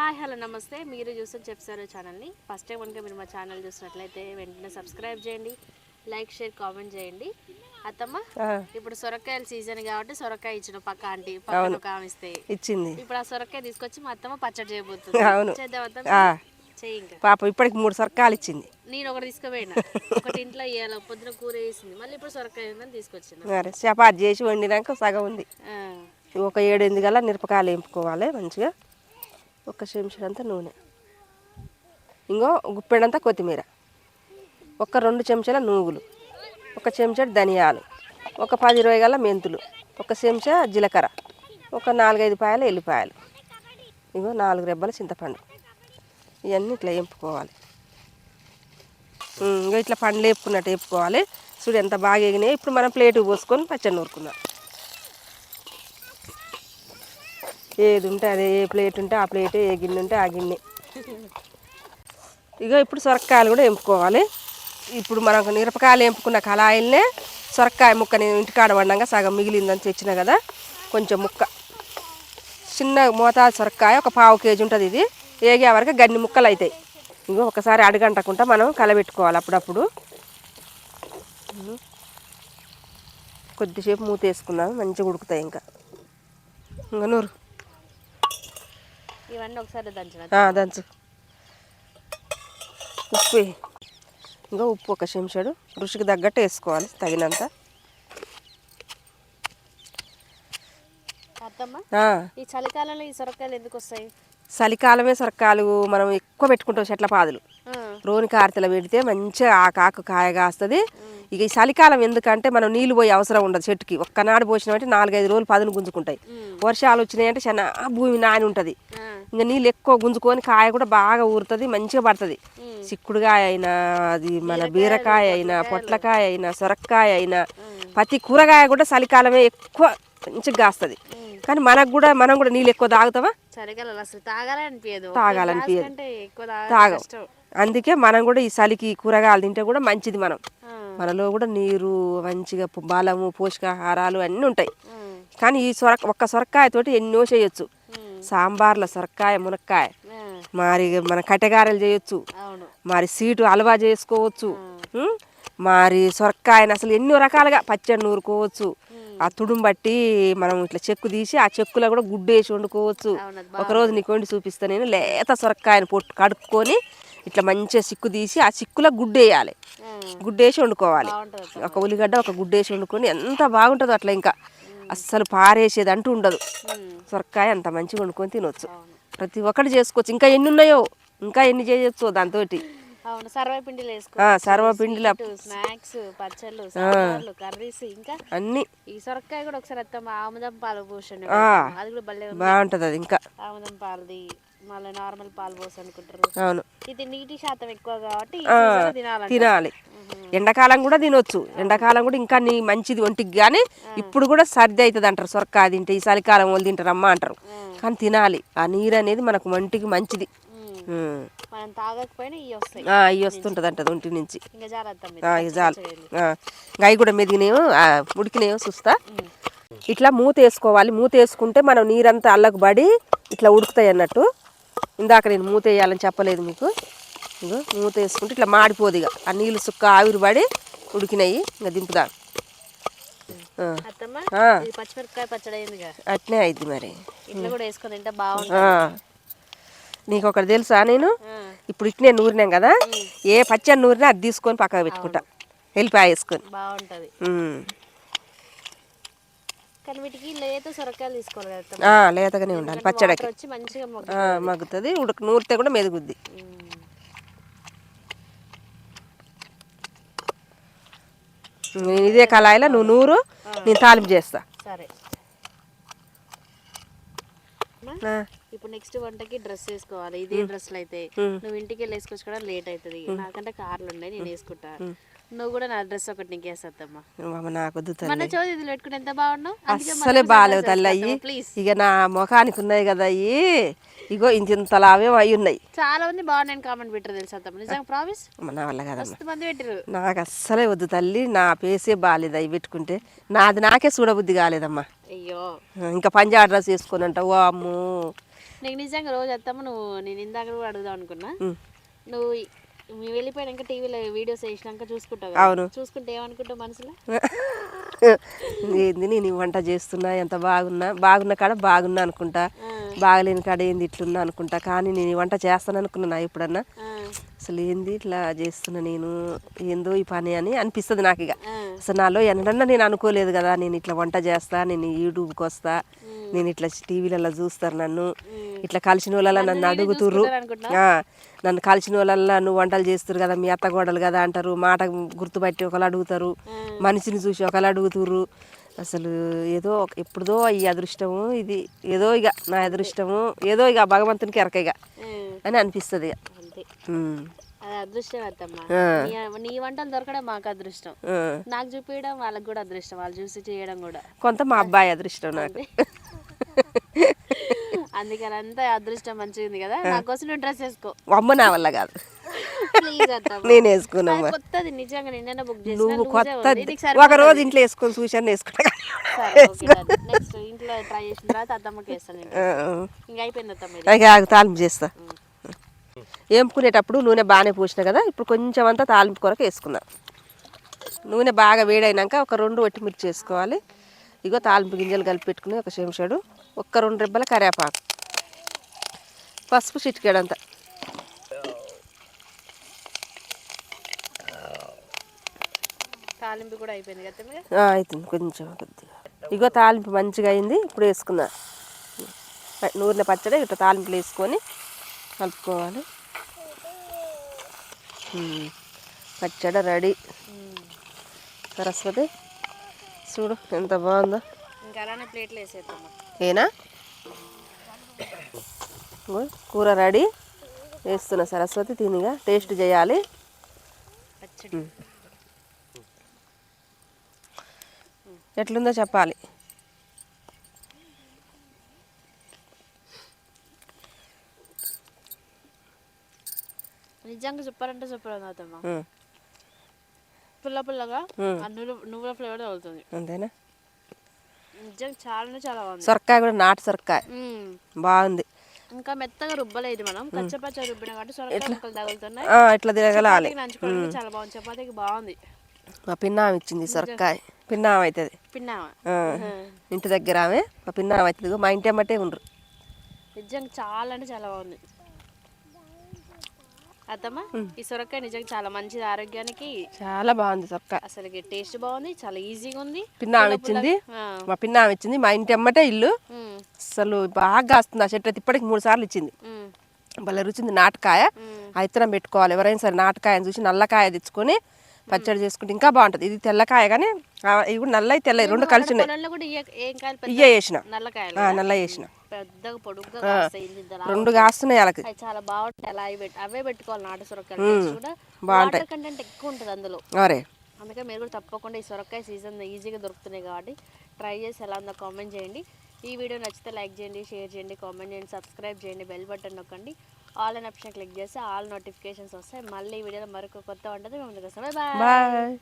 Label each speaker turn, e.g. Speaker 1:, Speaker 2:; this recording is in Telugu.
Speaker 1: హాయ్ హలో నమస్తే. మీరు చూస్తున్న చెప్సారు ఛానల్ని. ఫస్ట్ టైం కనుక మీరు మా ఛానల్ చూసినట్లయితే వెంటనే సబ్స్క్రైబ్ చేయండి. లైక్ షేర్ కామెంట్ చేయండి. అత్తమ్మ ఇప్పుడు సొరకాయల సీజన్ కాబట్టి సొరకాయ ఇచ్చిన పక్క ఆంటీ పక్కన ఆమె ఇస్తే.
Speaker 2: ఇచ్చింది.
Speaker 1: ఇప్పుడు ఆ సొరకాయ తీసుకొచ్చి మా అత్తమ్మ పచ్చడి చేయబోతుంది.
Speaker 2: అవును.
Speaker 1: చేద్దాం. అత్తమ్మ.
Speaker 2: పాప ఇప్పటికి మూడు సొరకాయలు ఇచ్చింది.
Speaker 1: నేను ఒకటి తీసుకుపోయినా. ఒకటి ఇంట్లో ఇవాళ పొద్దున కూర వేసింది. మళ్ళీ ఇప్పుడు సొరకాయ ఉందని తీసుకొచ్చిన.
Speaker 2: మరి చపాతి చేసి వండినాక సగం ఉంది. ఒక ఏడు ఎనిమిది గల మిరపకాయలు వేపుకోవాలి మంచిగా. ఒక చెంచాడంతా నూనె. ఇంకో గుప్పెడంతా కొత్తిమీర. ఒక రెండు చెంచాల నూగులు ఒక చెంచాడు ధనియాలు. ఒక పది ఇరవై గల మెంతులు. ఒక చెంచా జీలకర్ర. ఒక నాలుగైదు పాయలు ఎల్లిపాయలు. ఇంకో నాలుగు రెబ్బల చింతపండు. ఇవన్నీ ఇట్లా వేపుకోవాలి ఇంకా ఇట్లా పండ్లు వేపుకున్నట్టు వేపుకోవాలి. చూడు ఎంత బాగా ఎగినాయి. ఇప్పుడు మనం ప్లేటు పోసుకొని పచ్చడి నూరుకుందాం. ఏది ఉంటే అదే ఏ ప్లేట్ ఉంటే ఆ ప్లేట్ ఏ గిన్నె ఉంటే ఆ గిన్నె. ఇగో ఇప్పుడు సొరకాయలు కూడా ఎంపుకోవాలి. ఇప్పుడు మనకు మిరపకాయలు ఎంపుకున్న కళాయిల్నే సొరకాయ ముక్క నేను ఇంటికాడ పడినాక సగం మిగిలిందని తెచ్చిన కదా కొంచెం ముక్క. చిన్న మోతాదు సొరకాయ ఒక పావు కేజీ ఉంటుంది ఇది. ఏగే వరకు గన్ని ముక్కలు అవుతాయి ఇంకో ఒకసారి అడగంటకుండా మనం కలబెట్టుకోవాలి అప్పుడప్పుడు. కొద్దిసేపు మూత వేసుకున్నాము మంచిగా ఉడుకుతాయి ఇంకా. ఇంకా నూరు.
Speaker 1: ఇవన్నీ ఒకసారి దంచిన
Speaker 2: దంచు. ఉప్పు. ఇంకా ఉప్పు ఒక చెంచాడు. రుచికి తగ్గట్టు వేసుకోవాలి తగినంత.
Speaker 1: ఈ చలికాలంలో ఈ సొరకాయలు ఎందుకు వస్తాయి?
Speaker 2: చలికాలమే సొరకాయలు మనం ఎక్కువ పెట్టుకుంటాం చెట్ల పాదులు. రోని కార్తెల పెడితే మంచిగా ఆ కాకు కాయ కాస్తుంది ఇక ఈ చలికాలం ఎందుకంటే మనం నీళ్ళు పోయే అవసరం ఉండదు చెట్టుకి. ఒక్కనాడు పోసినామంటే నాలుగైదు రోజులు పదును గుంజుకుంటాయి. వర్షాలు వచ్చినాయంటే చాలా భూమి నాని ఉంటుంది. ఇంకా నీళ్ళు ఎక్కువ గుంజుకొని కాయ కూడా బాగా ఊరుతుంది మంచిగా పడుతుంది. చిక్కుడుకాయ అయినా అది మన బీరకాయ అయినా పొట్లకాయ అయినా సొరకాయ అయినా ప్రతి కూరగాయ కూడా చలికాలమే ఎక్కువ మంచిగా కాస్తుంది. కానీ మనకు కూడా మనం కూడా నీళ్ళు ఎక్కువ తాగుతామా?
Speaker 1: అసలు తాగాలనిపించదు
Speaker 2: తాగాలనిపించదు. తాగం. అందుకే మనం కూడా ఈ చలికి కూరగాయలు తింటే కూడా మంచిది మనం. మనలో కూడా నీరు మంచిగా బలము పోషకాహారాలు అన్నీ ఉంటాయి. కానీ ఈ సొర ఒక్క సొరకాయతోటి ఎన్నో చేయొచ్చు. సాంబార్ల సొరకాయ మునక్కాయ. మరి మన కట్టెగారెలు చేయొచ్చు. మరి సీటు హల్వా చేసుకోవచ్చు? మరి సొరకాయని అసలు ఎన్నో రకాలుగా పచ్చడి నూరుకోవచ్చు. ఆ తుడుం బట్టి మనం ఇట్లా చెక్కు తీసి ఆ చెక్కులో కూడా గుడ్డు వేసి వండుకోవచ్చు. ఒకరోజు నీకు వండి చూపిస్తాను నేను. లేత సొరకాయని పొట్టు కడుక్కొని ఇట్లా మంచిగా సిక్కు తీసి ఆ చిక్కులో గుడ్డు వేయాలి
Speaker 1: ఆ,
Speaker 2: గుడ్డు వేసి వండుకోవాలి ఒక ఉల్లిగడ్డ ఒక గుడ్డు వేసి వండుకొని ఎంత బాగుంటుందో అట్లా ఇంకా అస్సలు పారేసేది అంటూ ఉండదు. సొరకాయ అంత మంచిగా వండుకొని తినొచ్చు. ప్రతి ఒక్కటి చేసుకోవచ్చు. ఇంకా ఎన్ని ఉన్నాయో? ఇంకా ఎన్ని చేయొచ్చు దాంతో
Speaker 1: అవును సర్వపిండిలు స్నాక్స్ పచ్చళ్ళు కర్రీస్ ఇంకా
Speaker 2: అన్నీ.
Speaker 1: ఈ సొరకాయ కూడా ఒకసారి అత్తమ్మ ఆముదం పాలు. అది కూడా భలే
Speaker 2: బాగుంటుంది అది ఇంకా.
Speaker 1: ఆముదం పాలది. మళ్ళీ నార్మల్ పాలు పోసి అనుకుంటారు
Speaker 2: అవును.
Speaker 1: ఇది నీటి శాతం ఎక్కువ కాబట్టి
Speaker 2: తినాలి. ఎండాకాలం కూడా తినొచ్చు. ఎండాకాలం కూడా ఇంకా నీ మంచిది ఒంటికి కానీ ఇప్పుడు కూడా సర్ది అవుతుంది అంటారు సొరకాయ తింటే ఈ చలికాలం వాళ్ళు తింటారు అమ్మ అంటారు కానీ తినాలి. ఆ నీరు అనేది మనకు ఒంటికి మంచిది.
Speaker 1: మనం తాగకపోయినా ఇవి
Speaker 2: వస్తుంటుంది అంటది ఒంటి నుంచి. చాలు. అవి కూడా మెదిగినేమో ఉడికినేమో చూస్తా ఇట్లా మూత వేసుకోవాలి. మూత వేసుకుంటే మనం నీరంతా అల్లకు పడి ఇట్లా ఉడుకుతాయి అన్నట్టు. ఇందాక నేను మూత వేయాలని చెప్పలేదు మీకు. ఇగో మూత వేసుకుంటే ఇట్లా మాడిపోదు ఇక. ఆ నీళ్ళు సుక్క ఆవిరి పడి ఉడికినాయి. ఇంకా దింపుదా. అట్నే అయింది మరి. నీకు ఒకటి తెలుసా నేను. ఇప్పుడు ఇట్నే నూరినాం కదా? ఏ పచ్చడి నూరినా అది తీసుకొని పక్కకు పెట్టుకుంటా. వెళ్ళిపోయి వేసుకొని.
Speaker 1: బాగుంటది. కానీ వీటికి లేత సొరకాయలు తీసుకోవాలి కదా అత్తమ్మ.
Speaker 2: ఆ, లేతగానే ఉండాలి పచ్చడికి.
Speaker 1: వచ్చి మంచిగా మొగ్గ
Speaker 2: ఆ, మగ్గుతుంది. ఉడక నూరితే కూడా మెదుగుద్ది. నేను ఇదే కళాయిలో నువ్వు నూరు నేను తాలింపు చేస్తా.
Speaker 1: సరే.
Speaker 2: ఆ,
Speaker 1: ఇప్పుడు నెక్స్ట్ వంటకి డ్రెస్ వేసుకోవాలి. ఇదే డ్రెస్లు అయితే నువ్వు ఇంటికి వెళ్ళి వేసుకొచ్చుకోవడం లేట్ అవుతుంది నాకంటే కార్లు ఉన్నాయి నేను వేసుకుంటా. నువ్వు కూడా నా డ్రెస్ ఒకటి నీకు వేసేద్దమ్మా
Speaker 2: నాకు
Speaker 1: మన చోది ఇది పెట్టుకుని ఎంత బాగున్నావు?
Speaker 2: అస్సలే బాగాలేవు తల్లి అయ్యి ఇక నా ముఖానికి ఉన్నాయి కదా అయ్యి. ఇగో ఇంత ఇంత లావే అయి ఉన్నాయి.
Speaker 1: చాలా మంది బాగున్నాయని కామెంట్ పెట్టారు తెలుసా నిజంగా ప్రామిస్
Speaker 2: నా వల్ల
Speaker 1: మస్తు మంది పెట్టారు
Speaker 2: నాకు అస్సలే వద్దు తల్లి. నా పేసే బాగాలేదు అవి పెట్టుకుంటే. నాది నాకే చూడబుద్ధి కాలేదమ్మా.
Speaker 1: అయ్యో.
Speaker 2: ఇంకా పంజాబ్ డ్రెస్ వేసుకొని అంట ఓ అమ్ము.
Speaker 1: నీకు నిజంగా రోజు వస్తాము? నువ్వు నేను ఇందాక కూడా అడుగుదాం అనుకున్నా. నువ్వు మేము వెళ్ళిపోయాక టీవీలో వీడియోస్ వేసినాక చూసుకుంటావు?
Speaker 2: అవును.
Speaker 1: చూసుకుంటే ఏమనుకుంటావు మనసులో?
Speaker 2: ఏంది నేను వంట చేస్తున్నా ఎంత బాగున్నా? బాగున్న కాడ బాగున్నా అనుకుంటా. బాగలేని కాడ ఏంది ఇట్లున్నా అనుకుంటా. కానీ నేను వంట చేస్తాను అనుకున్నా ఎప్పుడన్నా?
Speaker 1: ఆ,
Speaker 2: అసలు ఏంది ఇట్లా చేస్తున్నా నేను? ఏందో ఈ పని అని అనిపిస్తుంది నాకు ఇక. అసలు నాలో ఎన్నడన్నా నేను అనుకోలేదు కదా నేను ఇట్లా వంట చేస్తా నేను యూట్యూబ్కి వస్తా నేను ఇట్లా టీవీలలో చూస్తారు నన్ను. ఇట్లా కలిసిన వాళ్ళ నన్ను అడుగుతుర్రు. నన్ను కలిసిన వాళ్ళ నువ్వు వంటలు చేస్తురు కదా మీ అత్త గోడలు కదా అంటారు మాట గుర్తుపట్టి ఒకళ్ళు అడుగుతారు మనిషిని చూసి ఒకళ్ళు అడుగుతుర్రు. అసలు ఏదో ఎప్పుడుదో ఈ అదృష్టము ఇది. ఏదో ఇక నా అదృష్టము ఏదో ఇక భగవంతునికి ఎరక ఇక
Speaker 1: ఆ,
Speaker 2: అని అనిపిస్తుంది ఇక.
Speaker 1: అదృష్టం అత్తమ్మా. నీ- వంటలు దొరకడం మాకు అదృష్టం. నాకు చూపించడం వాళ్ళకి కూడా అదృష్టం వాళ్ళు చూసి చేయడం కూడా.
Speaker 2: కొంత మా అబ్బాయి అదృష్టం నాకు.
Speaker 1: అందుకని అంతా అదృష్టం మంచిగా ఉంది కదా. నా కోసం నువ్వు డ్రెస్ వేసుకో.
Speaker 2: అమ్మ నా వల్ల కాదు. నేను వేసుకున్నామ్మా
Speaker 1: అది కొత్తది నిజంగా నిన్న బుక్ చేసిన
Speaker 2: నువ్వు
Speaker 1: లూజే
Speaker 2: కొత్త
Speaker 1: ఉంది. నీకు సరిపోతుంది.
Speaker 2: ఒక రోజు ఇంట్లో వేసుకొని చూశాను వేసుకున్నా.
Speaker 1: నెక్స్ట్ ఇంట్లో ట్రై చేసిన తర్వాత అత్తమ్మకి వేస్తాను ఇంకా అయిపోయింది అత్తమ్మ
Speaker 2: తాలింపు చేస్తా. వేపుకునేటప్పుడు నూనె బాగానే పోసిన కదా ఇప్పుడు కొంచెం అంతా తాలింపు కొరకు వేసుకున్నా. నూనె బాగా వేడైనాక ఒక రెండు మిర్చి వేసుకోవాలి. ఇగో తాలింపు గింజలు కలిపి పెట్టుకుని ఒక చెంచాడు ఒక్క రెండు రెబ్బల కరివేపాకు. పసుపు చిటికాడంతా.
Speaker 1: తాలింపు కూడా అయిపోయింది కదా
Speaker 2: అవుతుంది కొంచెం కొద్దిగా. ఇగో తాలింపు మంచిగా అయింది. ఇప్పుడు వేసుకున్నా. నూనె పచ్చడి ఇట్లా తాలింపులు వేసుకొని కలుపుకోవాలి. పచ్చడి రెడీ. సరస్వతి చూడు ఎంత బాగుందో.
Speaker 1: ఇంకా అలానే ప్లేట్లు వేసేద్దాం
Speaker 2: ఏనా? కూర రెడీ. వేస్తున్నా సరస్వతి తినిగా టేస్ట్ చేయాలి. ఎట్లుందో చెప్పాలి.
Speaker 1: నిజంగా సూపర్ అంటే సూపర్
Speaker 2: ఉమ్.
Speaker 1: పుల్ల పుల్లగా నువ్వుల నువ్వుల ఫ్లేవర్ తగులుతుంది.
Speaker 2: అంతేనా?
Speaker 1: నిజంగా చాలా చాలా బాగుంది.
Speaker 2: సొరకాయ కూడా నాటు సొరకాయ. బాగుంది.
Speaker 1: ఇంకా మెత్తగా రుబ్బలేదు మనం. కచ్చపచ్చ రుబ్బిన కాబట్టి సొరకాయ ముక్కలు తగులుతున్నాయి.
Speaker 2: ఇట్లా తిరగలాలి
Speaker 1: నంచుకోవడానికి చాలా బాగుంది. చపాతీకి బాగుంది.
Speaker 2: మా పిన్నామ ఇచ్చింది సొరకాయ. పిన్నామ అవుతుంది
Speaker 1: పిన్నావా
Speaker 2: ఇంటి దగ్గర ఆమె మా పిన్నామ అవుతుంది మా ఇంటి అమ్మటే ఉండరు.
Speaker 1: నిజంగా చాలా అంటే చాలా బాగుంది. అత్తమ్మ ఈ సొరకాయ నిజంగా చాలా మంచిది ఆరోగ్యానికి.
Speaker 2: చాలా బాగుంది సొరకాయ.
Speaker 1: అసలు టేస్ట్ బాగుంది చాలా ఈజీగా ఉంది.
Speaker 2: పిన్నామ ఇచ్చింది. మా పిన్నామ ఇచ్చింది. మా ఇంటి అమ్మటే ఇల్లు. అసలు బాగా కాస్తుంది ఆ చెట్టు అయితే. ఇప్పటికి మూడు సార్లు ఇచ్చింది. భలే రుచింది నాటకాయ. ఆ ఇత్తనం పెట్టుకోవాలి. ఎవరైనా సరే నాటకాయని చూసి నల్లకాయ తెచ్చుకొని పచ్చడి చేసుకుంటే ఇంకా బాగుంటుంది. ఇది తెల్లకాయ కానీ ఇవి కూడా నల్లయి తెల్లయి రెండు కలిసి ఉన్నాయి
Speaker 1: ఇయ్య-
Speaker 2: వేసిన నల్ల వేసిన. రెండు కాస్తున్నాయి వాళ్ళకి
Speaker 1: చాలా బాగుంటాయి. అలా అవి పెట్టి అవే పెట్టుకోవాలి నాటు సొరకాయలు కూడా. వాటర్ కంటెంట్ ఎక్కువ ఉంటుంది అందులో.
Speaker 2: అరే
Speaker 1: అందుకే మీరు కూడా తప్పకుండా ఈ సొరకాయ సీజన్ ఈజీగా దొరుకుతున్నాయి కాబట్టి ట్రై చేసి ఎలా ఉందో కామెంట్ చేయండి. ఈ వీడియో నచ్చితే లైక్ చేయండి షేర్ చేయండి కామెంట్ చేయండి సబ్స్క్రైబ్ చేయండి బెల్ బటన్ నొక్కండి. ఆల్ అండ్ ఆప్షన్ క్లిక్ చేస్తే ఆల్ నోటిఫికేషన్స్ వస్తాయి. మళ్ళీ ఈ వీడియోలో మరొక కొత్త ఉంటుంది మేము ముందుకు వస్తాం. Bye
Speaker 2: bye